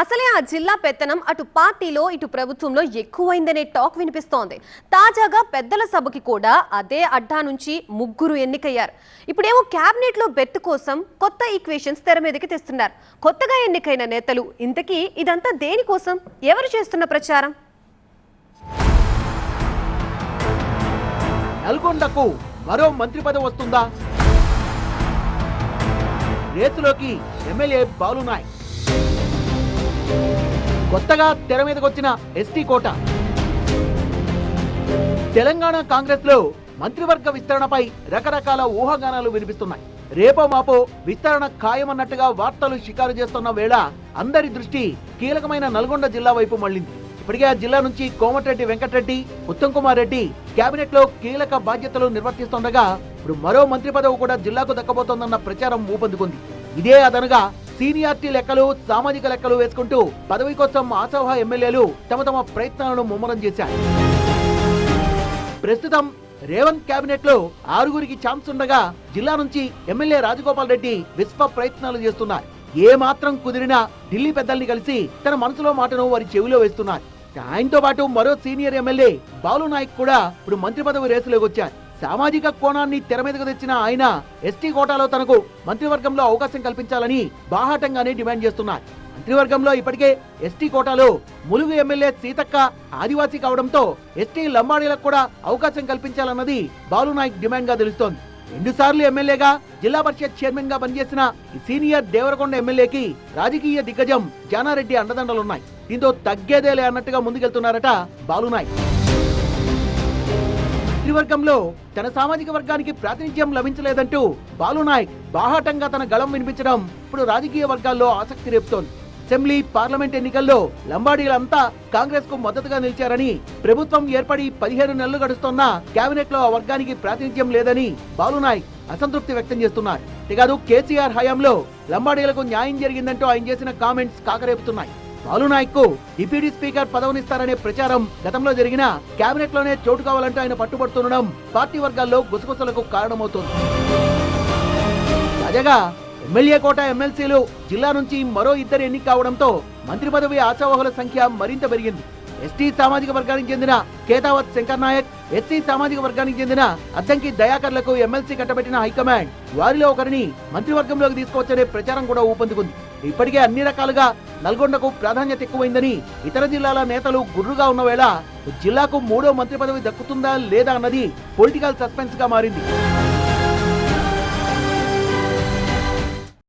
అసలే ఆ జిల్లా పెత్తనం అటు పార్టీలో ఇటు ప్రభుత్వంలో ఎక్కువైందనే టాక్ వినిపిస్తోంది. తాజాగా పెద్దల సభకి కూడా అదే అడ్డా నుంచి ముగ్గురు ఎన్నికయ్యారు. ఇప్పుడేమో క్యాబినెట్లో బెర్త్ కోసం కొత్త ఈక్వేషన్స్ తెర మీదకి తెస్తున్నారు. కొత్తగా ఎన్నికైన నేతలు ఇంతకీ ఇదంతా దేనికోసం ఎవరు చేస్తున్న ప్రచారం? నల్గొండకు మరో మంత్రి పదవి వస్తుందా? రేసులోకి ఎమ్మెల్యే బాలునాయక్. కొత్తగా తెర మీదకి వచ్చిన ఎస్టీ కోట. తెలంగాణ కాంగ్రెస్లో మంత్రివర్గ విస్తరణపై రకరకాల ఊహాగానాలు వినిపిస్తున్నాయి. రేపో మాపో విస్తరణ ఖాయమన్నట్టుగా వార్తలు షికారు చేస్తున్న వేళ అందరి దృష్టి కీలకమైన నల్గొండ జిల్లా వైపు మళ్ళింది. ఇప్పటికే ఆ జిల్లా నుంచి కోమటిరెడ్డి వెంకటరెడ్డి ఉత్తమ్ కుమార్ రెడ్డి కేబినెట్లో కీలక బాధ్యతలు నిర్వర్తిస్తుండగా ఇప్పుడు మరో మంత్రి పదవి కూడా జిల్లాకు దక్కబోతోందన్న ప్రచారం ఊపందుకుంది. ఇదే అదనగా సీనియారిటీ లెక్కలు సామాజిక లెక్కలు వేసుకుంటూ పదవి కోసం ఆశావహ ఎమ్మెల్యేలు తమ తమ ప్రయత్నాలను ముమ్మరం చేశారు. ప్రస్తుతం రేవంత్ కేబినెట్లో ఆరుగురికి ఛాన్స్ ఉండగా జిల్లా నుంచి ఎమ్మెల్యే రాజగోపాల్ రెడ్డి విశ్వ ప్రయత్నాలు చేస్తున్నారు. ఏ మాత్రం కుదిరినా ఢిల్లీ పెద్దల్ని కలిసి తన మనసులో మాటను వారి చెవిలో వేస్తున్నారు. ఆయనతో పాటు మరో సీనియర్ ఎమ్మెల్యే బాలు నాయక్ కూడా ఇప్పుడు మంత్రి పదవి రేసులోకి వచ్చారు. సామాజిక కోణాన్ని తెర మీదకు తెచ్చిన ఆయన ఎస్టీ కోటాలో తనకు మంత్రివర్గంలో అవకాశం కల్పించాలని బాహాటంగానే డిమాండ్ చేస్తున్నారు. మంత్రివర్గంలో ఇప్పటికే ఎస్టీ కోటాలో ములుగు ఎమ్మెల్యే సీతక్క ఆదివాసీ కావడంతో ఎస్టీ లంబాడీలకు కూడా అవకాశం కల్పించాలన్నది బాలునాయక్ డిమాండ్గా తెలుస్తోంది రెండుసార్లు ఎమ్మెల్యేగా జిల్లా పరిషత్ చైర్మన్గా పనిచేసిన సీనియర్ దేవరకొండ ఎమ్మెల్యేకి రాజకీయ దిగ్గజం జానారెడ్డి అండదండలున్నాయి. దీంతో తగ్గేదేలే అన్నట్టుగా ముందుకెళ్తున్నారట బాలునాయక్. మంత్రివర్గంలో తన సామాజిక వర్గానికి ప్రాతినిధ్యం లభించలేదంటూ బాలునాయక్ బాహాటంగా తన గళం వినిపించడం ఇప్పుడు రాజకీయ వర్గాల్లో ఆసక్తి రేపుతోంది. అసెంబ్లీ పార్లమెంట్ ఎన్నికల్లో లంబాడీలంతా కాంగ్రెస్కు మద్దతుగా నిలిచారని ప్రభుత్వం ఏర్పడి పదిహేను నెలలు గడుస్తున్న కేబినెట్లో ఆ వర్గానికి ప్రాతినిధ్యం లేదని బాలునాయక్ అసంతృప్తి వ్యక్తం చేస్తున్నారు. అంతేకాదు కేసీఆర్ హయాంలో లంబాడీలకు న్యాయం జరిగిందంటూ ఆయన చేసిన కామెంట్స్ కాకరేపుతున్నాయి. బాలునాయక్కు డిప్యూటీ స్పీకర్ పదవినిస్తారనే ప్రచారం గతంలో జరిగిన కేబినెట్లోనే చోటు కావాలంటూ ఆయన పట్టుబడుతుండడం పార్టీ వర్గాల్లో గుసగుసలకు కారణమవుతోంది. తాజాగా ఎమ్మెల్యే కోట ఎమ్మెల్సీలు జిల్లా నుంచి మరో ఇద్దరు ఎన్నిక కావడంతో మంత్రి పదవి ఆశావహుల సంఖ్య మరింత పెరిగింది. ఎస్టీ సామాజిక వర్గానికి చెందిన కేతావత్ శంకర్ నాయక్ ఎస్సీ సామాజిక వర్గానికి చెందిన అద్దంకి దయాకర్లకు ఎమ్మెల్సీ కట్టబెట్టిన హైకమాండ్ వారిలో ఒకరిని మంత్రివర్గంలోకి తీసుకొచ్చనే ప్రచారం కూడా ఊపందుకుంది. ఇప్పటికే అన్ని రకాలుగా నల్గొండకు ప్రాధాన్యత ఎక్కువైందని ఇతర జిల్లాల నేతలు గుర్రుగా ఉన్న వేళ జిల్లాకు మూడో మంత్రి పదవి దక్కుతుందా లేదా అన్నది పొలిటికల్ సస్పెన్స్గా మారింది.